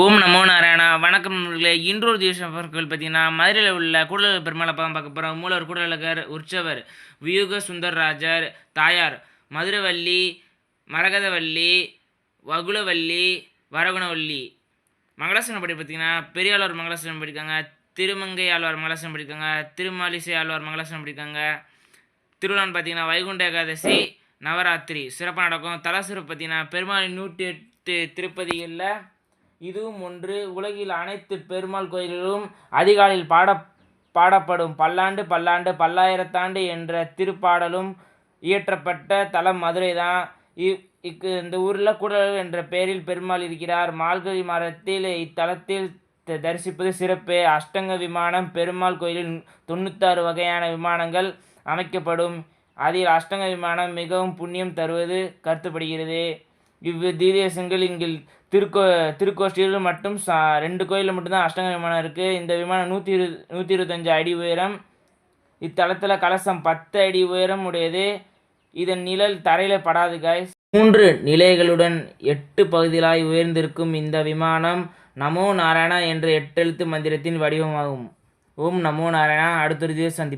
ஓம் நமோ நாராயணா. வணக்கம் நண்பர்களே. இன்றொரு திவசம் பொருட்கள் பார்த்தீங்கன்னா மதுரையில் உள்ள கூடலூர் பெருமாளை பக்கம் பார்க்க போகிறோம் மூலவர் கூடலகர் உற்சவர் வியூக சுந்தரராஜர் தாயார் மதுரவல்லி மரகதவல்லி வகுலவல்லி வரகுணவல்லி மங்களாசனம் படி பார்த்தீங்கன்னா பெரியாளர் மங்களாசனம் படிக்காங்க. திருமங்கை ஆழ்வார் மங்களாசனம் படிக்காங்க. திருமாலிசை ஆழ்வார் மங்களாசனம் படிக்காங்க. திருவிழான்னு பார்த்தீங்கன்னா வைகுண்ட ஏகாதசி நவராத்திரி. சிறப்பாக நடக்கும். தலசிறப்பு பார்த்தீங்கன்னா பெருமாளின் நூற்றி எட்டு திருப்பதிகளில் இதுவும் ஒன்று. உலகில் அனைத்து பெருமாள் கோயில்களும் அதிகாலையில் பாட பாடப்படும். பல்லாண்டு பல்லாண்டு பல்லாயிரத்தாண்டு என்ற திருப்பாடலும் இயற்றப்பட்ட தலம் மதுரை தான். இக்கு இந்த ஊரில் கூடலூர் என்ற பெயரில் பெருமாள் இருக்கிறார். மால்கழி மரத்தில் இத்தலத்தில் த- தரிசிப்பது சிறப்பு. அஷ்டங்க விமானம் பெருமாள் கோயிலில் தொண்ணூத்தாறு வகையான விமானங்கள் அமைக்கப்படும். அதில் அஷ்டங்க விமானம் மிகவும் புண்ணியம் தருவது கருத்துப்படுகிறது. இவ்வு தீதேசங்கள் இங்கில் திருக்கோ திருக்கோஷ்டியில் மட்டும் சா ரெண்டு கோயிலில் மட்டும்தான் அஷ்டங்க விமானம் இருக்குது இந்த விமானம் நூற்றி இரு நூற்றி இருபத்தஞ்சு அடி உயரம். இத்தலத்தில் கலசம் பத்து அடி உயரம் உடையது. இதன் நிழல் தரையில் படாது காய்ஸ் மூன்று நிலைகளுடன் எட்டு பகுதிகளாய் உயர்ந்திருக்கும் இந்த விமானம் நமோ நாராயணா என்ற எட்டெழுத்து மந்திரத்தின் வடிவமாகும். ஓம் நமோ நாராயணா. அடுத்தொரு சந்தி